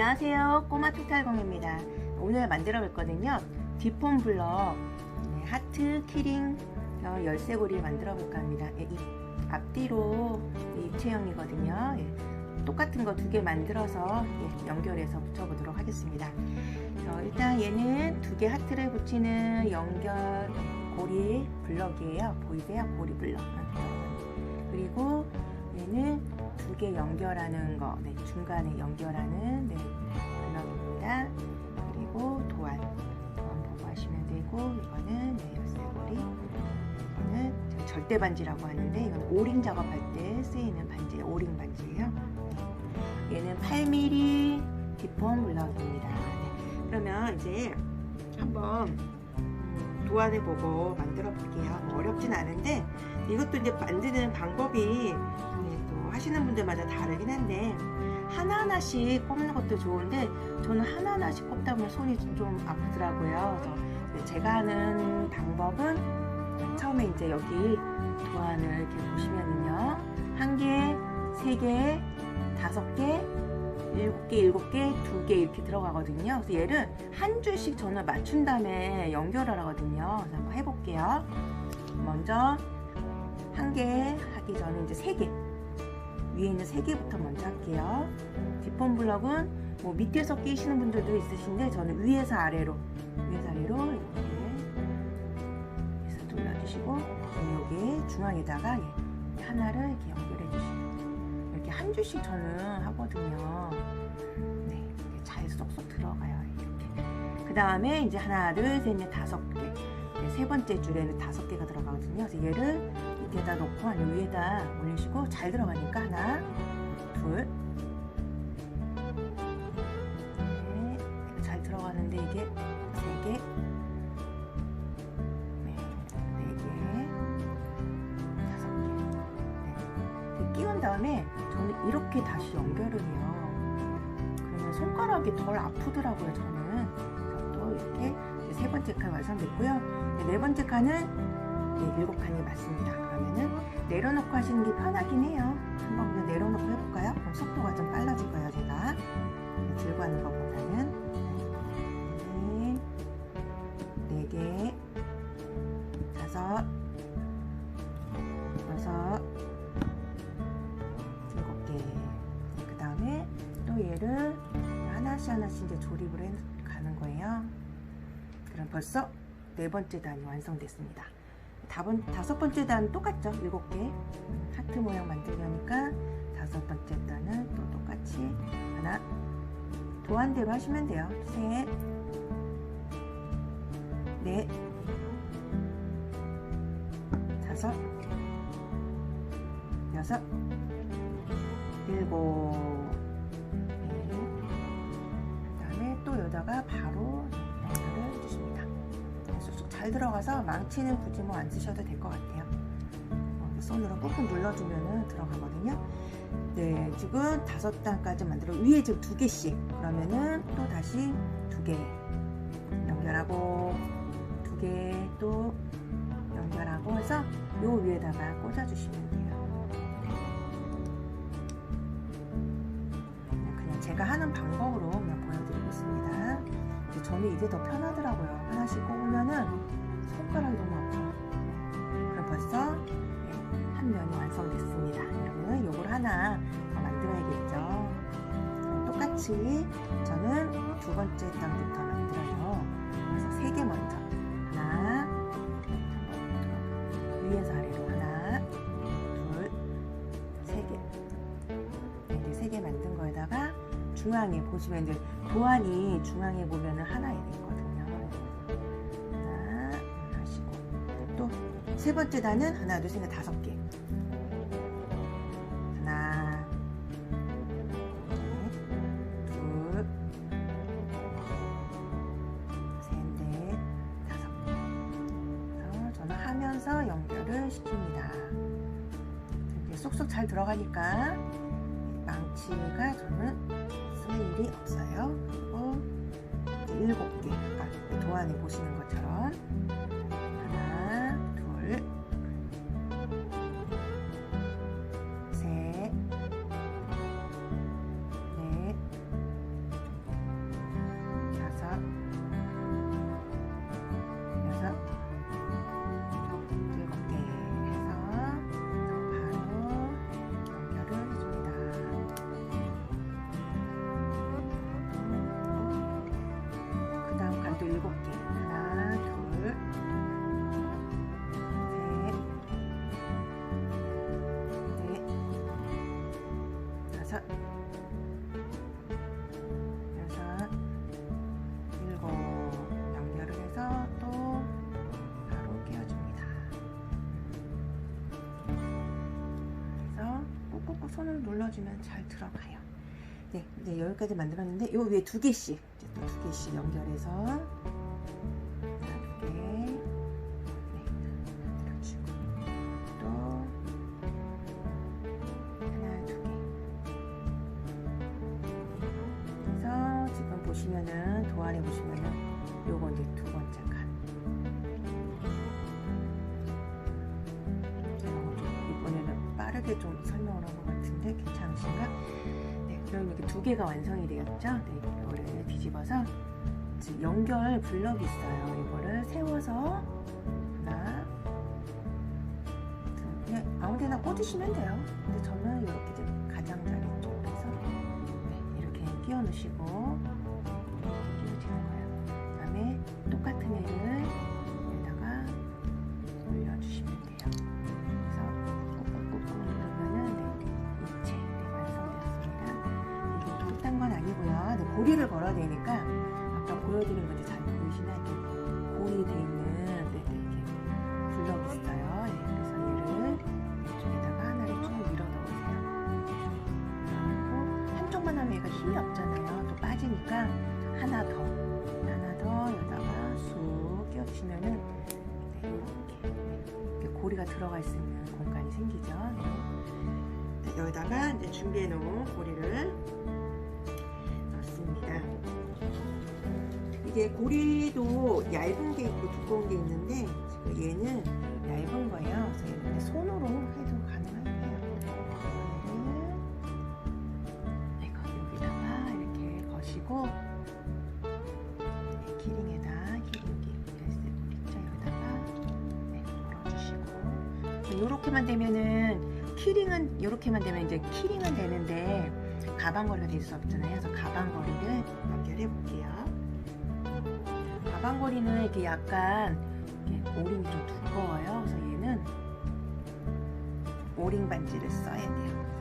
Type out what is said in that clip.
안녕하세요. 꼬마 토탈공입니다. 오늘 만들어 볼 거는요. 디폼 블럭 네, 하트 키링 어, 열쇠고리 만들어 볼까 합니다. 예, 이 앞뒤로 예, 입체형이거든요. 예, 똑같은 거 두 개 만들어서 예, 연결해서 붙여 보도록 하겠습니다. 어, 일단 얘는 두 개 하트를 붙이는 연결 고리 블럭이에요. 보이세요? 고리 블럭. 그리고 얘는 두 개 연결하는 거, 네, 중간에 연결하는 네, 블럭입니다. 그리고 도안, 도안 보고 하시면 되고 이거는 네, 열쇠고리, 이거는 절대 반지라고 하는데 이건 오링 작업할 때 쓰이는 반지, 오링 반지예요. 네. 얘는 8mm 디폼 블럭입니다. 네. 그러면 이제 한번 음, 도안을 보고 만들어 볼게요. 뭐 어렵진 않은데 이것도 이제 만드는 방법이 네, 또 하시는 분들마다 다르긴 한데 하나하나씩 꼽는 것도 좋은데 저는 하나하나씩 꼽다 보면 손이 좀 아프더라고요. 그래서 제가 하는 방법은 처음에 이제 여기 도안을 이렇게 보시면은요. 한 개, 세 개, 다섯 개, 일곱 개, 일곱 개, 두 개 이렇게 들어가거든요. 그래서 얘를 한 줄씩 저는 맞춘 다음에 연결을 하거든요. 그래서 한번 해볼게요. 먼저 한 개 하기 전에 이제 세 개. 위에 있는 세 개부터 먼저 할게요. 뒷번 블럭은 뭐 밑에서 끼시는 분들도 있으신데 저는 위에서 아래로 위에서 아래로 이렇게 해서 눌러주시고 여기 중앙에다가 예, 하나를 이렇게 연결해 주시고 이렇게 한 줄씩 저는 하거든요. 네, 잘 쏙쏙 들어가요. 이렇게. 그 다음에 이제 하나, 둘, 셋, 넷, 다섯 개. 네, 세 번째 줄에는 다섯 개가 들어가거든요. 그래서 얘를 밑에다 놓고 아니면 위에다 올리시고 잘 들어가니까 하나, 둘, 네, 잘 들어가는데 이게 세 개, 네, 네 개, 다섯 개. 네. 끼운 다음에 저는 이렇게 다시 연결을 해요. 그러면 손가락이 덜 아프더라고요, 저는. 또 이렇게 세 번째 칸 완성됐고요. 네, 네 번째 칸은 네, 일곱 칸이 맞습니다. 그러면은 내려놓고 하시는 게 편하긴 해요. 한번 그냥 내려놓고 해볼까요? 그럼 속도가 좀 빨라질 거예요, 제가. 네, 들고 하는 것보다는. 네, 네 개, 다섯, 여섯, 일곱 개. 네, 그 다음에 또 얘를 하나씩 하나씩 이제 조립을 해 가는 거예요. 그럼 벌써 네 번째 단이 완성됐습니다. 다번, 다섯 번째 단 똑같죠? 일곱 개 하트 모양 만들려니까 다섯 번째 단은 또 똑같이 하나 도안대로 하시면 돼요. 셋, 넷, 다섯, 여섯, 일곱. 네. 그다음에 또 여기다가 바로 잘 들어가서 망치는 굳이 뭐 안 쓰셔도 될 것 같아요. 어, 손으로 꾹꾹 눌러주면은 들어가거든요. 네, 지금 다섯 단까지 만들어 위에 지금 두 개씩 그러면은 또 다시 두 개 연결하고 두 개 또 연결하고 해서 요 위에다가 꽂아주시면 돼요. 네, 그냥 제가 하는 방법으로 그냥 보여드리고 있습니다. 저는 이게 더 편하더라고요. 하나씩 꼽으면은 손가락이 너무 아파요. 그럼 벌써 네, 한 면이 완성됐습니다. 여러분, 요걸 하나 더 만들어야겠죠. 똑같이 저는 두 번째 단부터 만들어요. 그래서 세 개 먼저. 중앙에 보시면 이제 도안이 중앙에 보면은 하나 있거든요. 하나 하시고 또 세 번째 단은 하나, 둘, 셋, 넷, 다섯 개. 하나, 넷, 둘, 셋, 넷, 다섯 개. 그래서 저는 하면서 연결을 시킵니다. 이렇게 쏙쏙 잘 들어가니까 망치가 저는 쓸 일이 없어요. 그리고 일곱 개 도안에 보시는 것처럼 하나, 둘, 눌러주면 잘 들어가요. 네, 이제 여기까지 만들었는데 요 위에 두 개씩 이제 또 두 개씩 연결해서 이렇게 네, 만들어주고 또 하나 두 개. 그래서 지금 보시면은 도안에 보시면은 요거 이제 두 번째 칸. 이번에는 빠르게 좀 설명을 한것 같은데 괜찮으신가? 네, 그럼 이렇게 두 개가 완성이 되었죠? 네, 이거를 뒤집어서 지금 연결 블럭이 있어요. 이거를 세워서 하나, 둘, 그냥 아무 데나 꽂으시면 돼요. 근데 저는 이렇게 좀 가장자리 해서 네, 이렇게 끼워 넣으시고 고리를 걸어야 되니까 아까 보여드린 건지 잘 보이시나 이렇게 고리 돼 있는 네, 네, 이렇게 블럭 있어요. 네, 그래서 얘를 이쪽에다가 하나를 쭉 밀어 넣으세요. 그리고 한쪽만 하면 얘가 힘이 없잖아요. 또 빠지니까 하나 더, 하나 더 여기다가 쑥 끼워주시면은 네, 이렇게, 네, 이렇게 고리가 들어갈 수 있는 공간이 생기죠. 네. 네, 여기다가 이제 준비해 놓은 고리를 이게 고리도 얇은 게 있고 두꺼운 게 있는데 얘는 얇은 거예요. 그래서 손으로 해도. 얘를 이거 여기다가 이렇게 거시고 네, 키링에다 키링기 열쇠 있죠 여기다가 네, 걸어주시고 이렇게만 되면은 키링은 이렇게만 되면 이제 키링은 되는데 가방걸이가 될 수 없잖아요. 그래서 가방걸이를 연결해 볼게요. 가방걸이는 이렇게 약간 이렇게 오링이 좀 두꺼워요. 그래서 얘는 오링 반지를 써야 돼요.